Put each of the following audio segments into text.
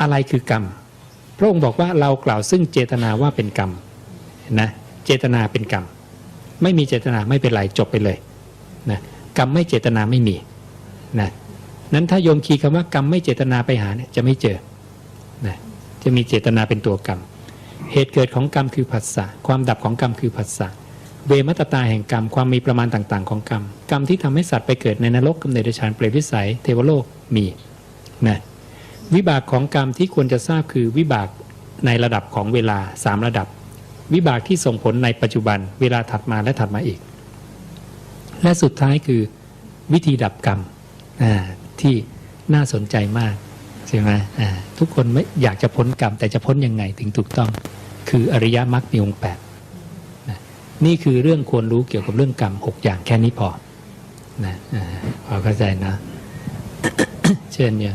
อะไรคือกรรม พระองค์บอกว่าเรากล่าวซึ่งเจตนาว่าเป็นกรรมนะเจตนาเป็นกรรม ไม่มีเจตนาไม่เป็นไรจบไปเลยนะกรรมไม่เจตนาไม่มีนะนั้นถ้าโยมคีย์คำว่ากรรมไม่เจตนาไปหาเนี่ยจะไม่เจอนะจะมีเจตนาเป็นตัวกรรม เหตุเกิดของกรรมคือผัสสะความดับของกรรมคือผัสสะเวมัตตาแห่งกรรมความมีประมาณต่างๆ ของกรรม กรรมที่ทำให้สัตว์ไปเกิดในนรกกำเนิดเดรัจฉานเปรตวิสัย เทวโลกมีนะ วิบากของกรรมที่ควรจะทราบคือวิบากในระดับของเวลาสามระดับ วิบากที่ส่งผลในปัจจุบันเวลาถัดมาและถัดมาอีก และสุดท้ายคือวิธีดับกรรมที่น่าสนใจมากใช่ไหมทุกคนไม่อยากจะพ้นกรรม แต่จะพ้นยังไงถึงถูกต้อง คืออริยมรรคมีองค์แปดนี่คือเรื่องควรรู้เกี่ยวกับเรื่องกรรมหกอย่างแค่นี้พอนะอ่าพอเข้าใจนะ เช่นเนี่ย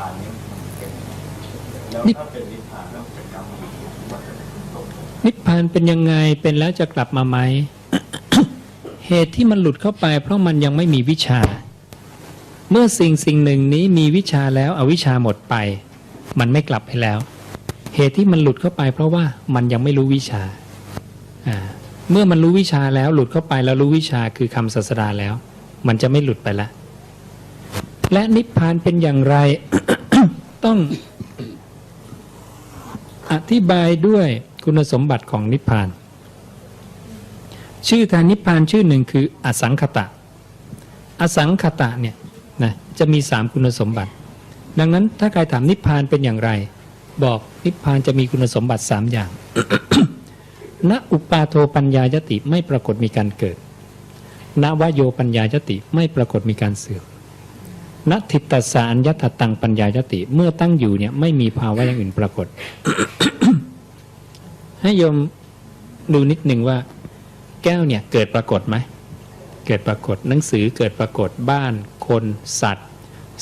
านเนี่ยมันเป็นแล้วนิพถ้าเป็นนิพพานแล้วเป็นกรรมมันตกนิพพานเป็นยังไงเป็นแล้วจะกลับมาไหม เหตุที่มันหลุดเข้าไป เพราะมันยังไม่มีวิชา เมื่อสิ่งสิ่งหนึ่งนี้มีวิชาแล้วอวิชาหมดไป มันไม่กลับไปแล้ว เหตุที่มันหลุดเข้าไป เพราะว่ามันยังไม่รู้วิชาอ่าเมื่อมันรู้วิชาแล้วหลุดเข้าไปแล้วรู้วิชาคือคำศาสดาแล้ว มันจะไม่หลุดไปละ และนิพพานเป็นอย่างไร ต้องอธิบายด้วยคุณสมบัติของนิพพาน ชื่อทางนิพพานชื่อหนึ่งคืออสังขตะ อสังขตะเนี่ยนะจะมีสามคุณสมบัติ ดังนั้นถ้าใครถามนิพพานเป็นอย่างไร บอกนิพพานจะมีคุณสมบัติสามอย่างณอุปาโทปัญญายติไม่ปรากฏมีการเกิดณวโยปัญญายติไม่ปรากฏมีการเสื่อม ณทิตตสารยัตตังปัญญายติ เมื่อตั้งอยู่เนี่ยไม่มีภาวะอย่างอื่นปรากฏ ให้โยมดูนิดหนึ่งว่า แก้วเนี่ยเกิดปรากฏไหม เกิดปรากฏหนังสือเกิดปรากฏบ้าน คนสัตว์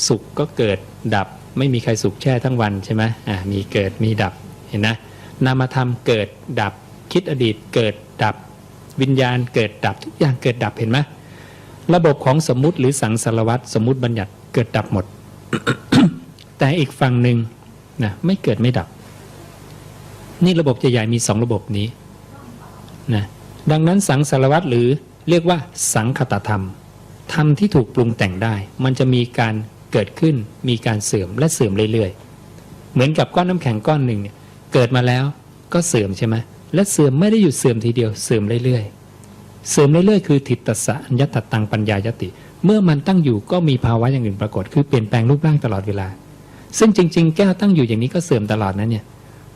สุขก็เกิดดับ ไม่มีใครสุขแช่ทั้งวันใช่ไหมอ่ามีเกิดมีดับเห็นนะนามธรรมเกิดดับ คิดอดีตเกิดดับ วิญญาณเกิดดับทุกอย่างเกิดดับเห็นไหมระบบของสมมุติหรือสังสารวัตรสมมุติบัญญัติ เกิดดับหมด แต่อีกฝั่งหนึ่งนะไม่เกิดไม่ดับ นี่ระบบใหญ่ๆมีสองระบบนี้นะดังนั้นสังสารวัตรหรือเรียกว่าสังคตธรรมธรรมที่ถูกปรุงแต่งได้ มันจะมีการเกิดขึ้น มีการเสื่อมและเสื่อมเรื่อยๆ เหมือนกับก้อนน้ำแข็งก้อนหนึ่งเนี่ยเกิดมาแล้วก็เสื่อมใช่ไหมและเสื่อมไม่ได้หยุดเสื่อมทีเดียวเสื่อมเรื่อยๆ เสื่อมเรื่อยๆ คือทิฏฐสะอัญญตตังปัญญายติ เมื่อมันตั้งอยู่ก็มีภาวะอย่างอื่นปรากฏ คือเปลี่ยนแปลงรูปร่างตลอดเวลา ซึ่งจริง ๆ แก้วตั้งอยู่อย่างนี้ก็เสื่อมตลอดนะเนี่ย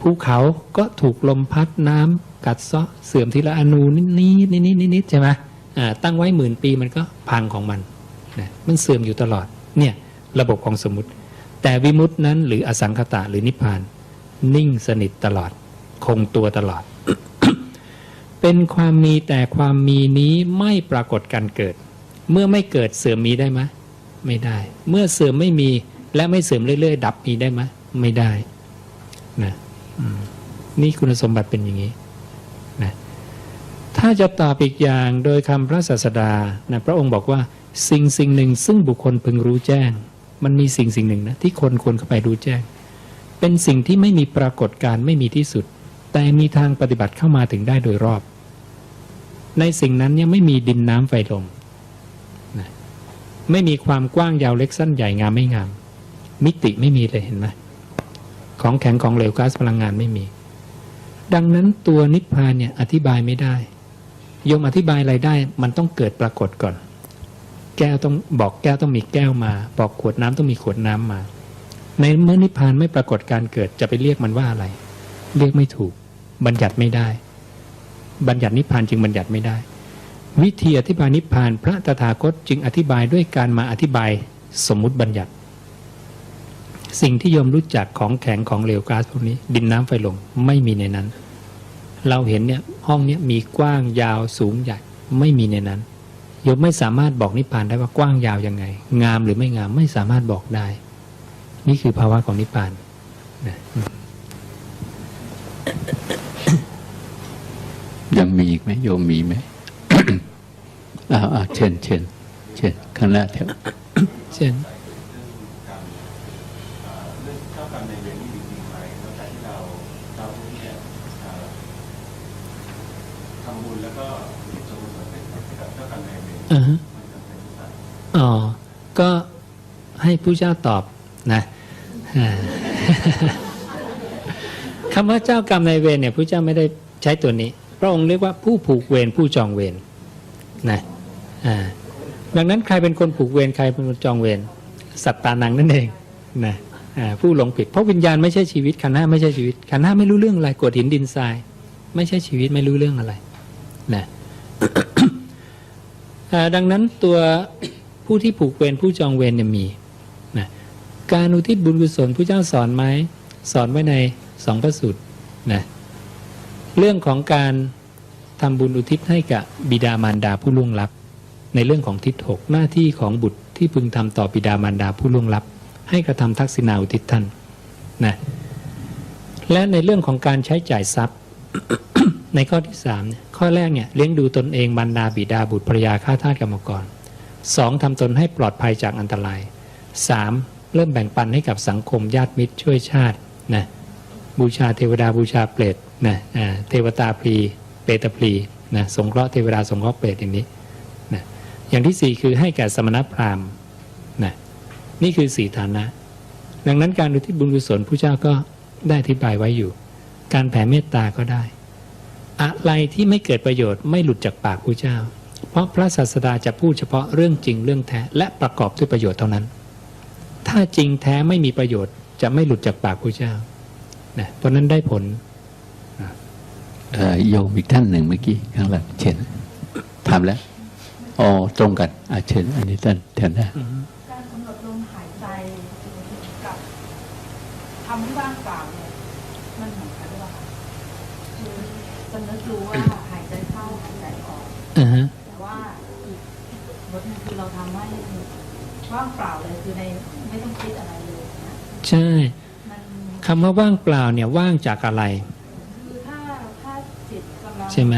ภูเขาก็ถูกลมพัดน้ำกัดเซาะเสื่อมทีละอนูนิดนิดนิดนิดนิดใช่ไหมอ่าตั้งไว้หมื่นปีมันก็พังของมันนะมันเสื่อมอยู่ตลอดเนี่ยระบบของสมมติ แต่วิมุตินั้นหรืออสังขตะหรือนิพพาน นิ่งสนิทตลอด คงตัวตลอด เป็นความมีแต่ความมีนี้ไม่ปรากฏการเกิด เมื่อไม่เกิดเสื่อมมีได้ไหมไม่ได้ เมื่อเสื่อมไม่มีและไม่เสื่อมเรื่อยๆ ดับมีได้ไหมไม่ได้นะนี่คุณสมบัติเป็นอย่างนี้นะถ้าจะตอบอีกอย่างโดยคำพระศาสดานะพระองค์บอกว่าสิ่งสิ่งหนึ่งซึ่งบุคคลพึงรู้แจ้ง มันมีสิ่งสิ่งหนึ่งนะที่คนควรเข้าไปรู้แจ้ง เป็นสิ่งที่ไม่มีปรากฏการณ์ไม่มีที่สุด แต่มีทางปฏิบัติเข้ามาถึงได้โดยรอบ ในสิ่งนั้นเนี่ยไม่มีดินน้ำไฟลม ไม่มีความกว้างยาวเล็กสั้นใหญ่งามไม่งาม มิติไม่มีเลยเห็นไหมของแข็งของเหลวก๊าซพลังงานไม่มี ดังนั้นตัวนิพพานเนี่ยอธิบายไม่ได้โยมอธิบายอะไรได้ มันต้องเกิดปรากฏก่อน แก้วต้องบอกแก้วต้องมีแก้วมา บอกขวดน้ำต้องมีขวดน้ำมา ในเมื่อนิพพานไม่ปรากฏการเกิดจะไปเรียกมันว่าอะไร เรียกไม่ถูก บัญญัติไม่ได้ บัญญัตินิพพานจึงบัญญัติไม่ได้ วิธีอธิบายนิพพานพระตถาคตจึงอธิบายด้วยการมาอธิบายสมมุติบัญญัติ สิ่งที่โยมรู้จักของแข็งของเหลวก๊าซพวกนี้ ดินน้ำไฟลมไม่มีในนั้น เราเห็นเนี่ยห้องเนี้ยมีกว้างยาวสูงใหญ่ไม่มีในนั้นโยมไม่สามารถบอกนิพพานได้ว่ากว้างยาวยังไง งามหรือไม่งามไม่สามารถบอกได้ นี่คือภาวะของนิพพานนะยังมีอีกไหมโยมมีไหม อ้าวอ้าวเช่นเช่นเช่นข้างหน้าแถวเช่นกเจ้ากรรมนายเวรนี่จริงๆไหมแล้วการที่เราเราเนี่ยเอ่อทำบุญแล้วก็มีสมุนไพรให้กับเจ้ากรรมนายเวรอ่าฮะมันจำเป็นหรือเปล่าอ๋อ ก็ให้ผู้เจ้าตอบนะอ่าคำว่าเจ้ากรรมนายเวรเนี่ยผู้เจ้าไม่ได้ใช้ตัวนี้ พระองค์เรียกว่าผู้ผูกเวรผู้จองเวรนะอ่า ดังนั้นใครเป็นคนผูกเวรใครเป็นคนจองเวรสัตตานังนั่นเองนะผู้หลงผิดเพราะวิญญาณไม่ใช่ชีวิตขันธ์ห้าไม่ใช่ชีวิตขันธ์ห้าไม่รู้เรื่องอะไรกวดหินดินทราย ไม่ใช่ชีวิตไม่รู้เรื่องอะไรนะดังนั้นตัวผู้ที่ผูกเวรผู้จองเวรเนี่ยมีนะการอุทิศบุญกุศลผู้เจ้าสอนไหมสอนไว้ในสองพระสูตรนะเรื่องของการทำบุญอุทิศให้กับบิดามารดาผู้ล่วงลับ ในเรื่องของทิศหกหน้าที่ของบุตรที่พึงทำต่อบิดามารดาผู้ล่วงลับ ให้กระทำทักษิณาอุทิศท่านนะและในเรื่องของการใช้จ่ายทรัพย์ ในข้อที่สามเนี่ยข้อแรกเนี่ยเลี้ยงดูตนเองบรรดาบิดาบุตรภรยาข้าทาสกรรมกรสองทำตนให้ปลอดภัยจากอันตรายสามเริ่มแบ่งปันให้กับสังคมญาติมิตรช่วยชาตินะบูชาเทวดาบูชาเปรตนะเทวตาพลีเปตพลีนะสงเคราะห์เทวดาสงเคราะห์เปรตอย่างนี้ อย่างที่สี่คือให้แก่สมณพราหมณ์นะนี่คือสี่ฐานะ ดังนั้นการอุทิศบุญกุศลผู้เจ้าก็ได้อธิบายไว้อยู่ การแผ่เมตตาก็ได้ อะไรที่ไม่เกิดประโยชน์ไม่หลุดจากปากผู้เจ้า เพราะพระศาสดาจะพูดเฉพาะเรื่องจริงเรื่องแท้และประกอบด้วยประโยชน์เท่านั้น ถ้าจริงแท้ไม่มีประโยชน์จะไม่หลุดจากปากผู้เจ้านะเพราะนั้นได้ผลโยมอีกท่านหนึ่งเมื่อกี้ข้างหลังเชิญถามแล้ว อ๋อตรงกันอาเชิญอันนี้ท่านแทนนะการกำหนดลมหายใจกับทำให้ว่างเปล่าเนี่ยมันเหมือนกันหรือเปล่าคะคือจะนึกรู้ว่าหายใจเข้าหายใจออกอ่าฮะแต่ว่าอีกบทหนึงคือเราทำให้ว่างเปล่าเลยคือในไม่ต้องคิดอะไรเลยนะใช่มันคำว่าว่างเปล่าเนี่ยว่างจากอะไร คือถ้าถ้าจิตกำลังใช่ไหม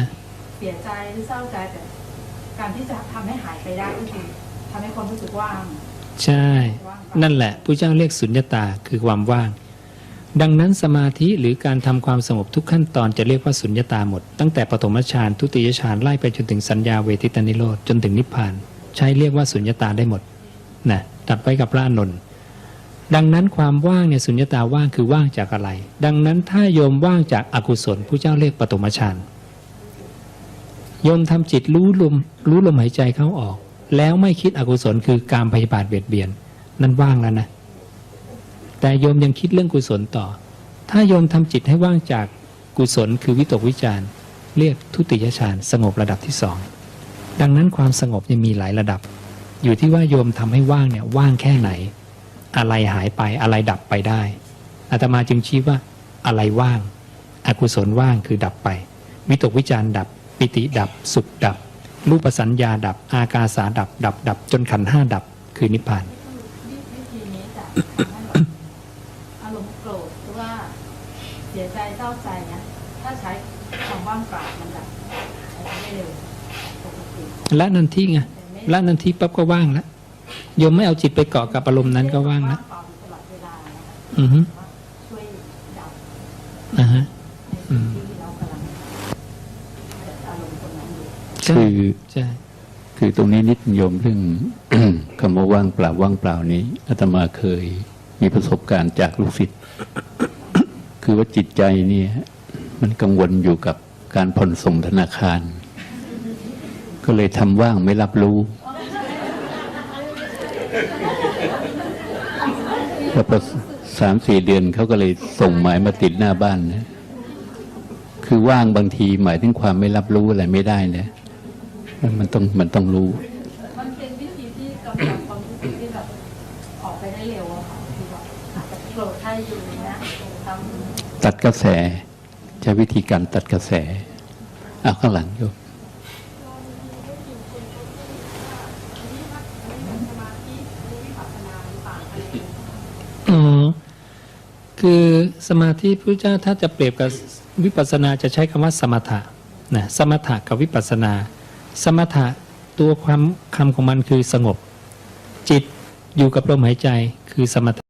เสียใจหรือเศร้าใจแต่ การที่จะทำให้หายไปได้ก็คือทำให้คนรู้สึกว่างใช่ นั่นแหละผู้เจ้าเรียกสุญญตาคือความว่าง ดังนั้นสมาธิหรือการทำความสงบทุกขั้นตอนจะเรียกว่าสุญญตาหมด ตั้งแต่ปฐมฌานทุติยฌานไล่ไปจนถึงสัญญาเวทิตานิโรธจนถึงนิพพาน ใช้เรียกว่าสุญญตาได้หมดนะตัดไว้กับพระนนท์ดังนั้นความว่างเนี่ยสุญญตาว่างคือว่างจากอะไร ดังนั้นถ้าโยมว่างจากอากุศลผู้เจ้าเรียกปฐมฌาน ยมทำจิตรู้ลมรู้ลมหายใจเข้าออก แล้วไม่คิดอกุศลคือการพยาบาทเบียดเบียน นั่นว่างแล้วนะ แต่โยมยังคิดเรื่องกุศลต่อ ถ้าโยมทำจิตให้ว่างจากกุศลคือวิตกวิจารเรียกทุติยฌานสงบระดับที่สองดังนั้นความสงบยังมีหลายระดับ อยู่ที่ว่าโยมทำให้ว่างเนี่ยว่างแค่ไหน อะไรหายไปอะไรดับไปได้อาตมาจึงชี้ว่าอะไรว่างอกุศลว่างคือดับไป วิตกวิจารดับ ปิติดับ สุขดับ รูปสัญญาดับ อากาสาดับ ดับ ดับ จนขันธ์ห้าดับ คือนิพพานวิธีนี้จะทำให้แบบอารมณ์โกรธหรือว่าเสียใจเศร้าใจนะถ้าใช้ความว่างเปล่ามันจะหายไปได้เร็วปกติละนันทีไงแต่ไม่ละนันทีปั๊บก็ว่างแล้วโยมไม่เอาจิตไปเกาะกับอารมณ์นั้นก็ว่างแล้วเปล่าอยู่ตลอดเวลานะคะอือฮึว่าช่วยดับอ่าฮะ ในสิ่งที่เรากำลังเกิดอารมณ์ตรงนั้นอยู่ ใช่ คือ ใช่ คือ ตรงนี้นิดโยมเรื่องคำว่าว่างเปล่าว่างเปล่านี้อาตมาเคยมีประสบการณ์จากลูกศิษย์คือว่าจิตใจเนี่ยมันกังวลอยู่กับการผ่อนส่งธนาคาร ก็เลยทำว่างไม่รับรู้แล้วพอสามสี่เดือนเขาก็เลยส่งหมายมาติดหน้าบ้านนะ คือว่างบางทีหมายถึงความไม่รับรู้อะไรไม่ได้นะ มันมันต้องมันต้องรู้ มันเป็นวิธีที่กำจัดความรู้สึกที่แบบออกไปได้เร็วอะค่ะคือแบบอาจจะโกรธให้อยู่นะทำตัดกระแสใช้วิธีการตัดกระแสเอาข้างหลังโยมอ๋อคือสมาธิพระเจ้าถ้าจะเปรียบกับวิปัสสนาจะใช้คำว่าสมถะนะสมถะกับวิปัสสนา สมถะตัวความคำของมันคือสงบ จิตอยู่กับลมหายใจคือสมถะ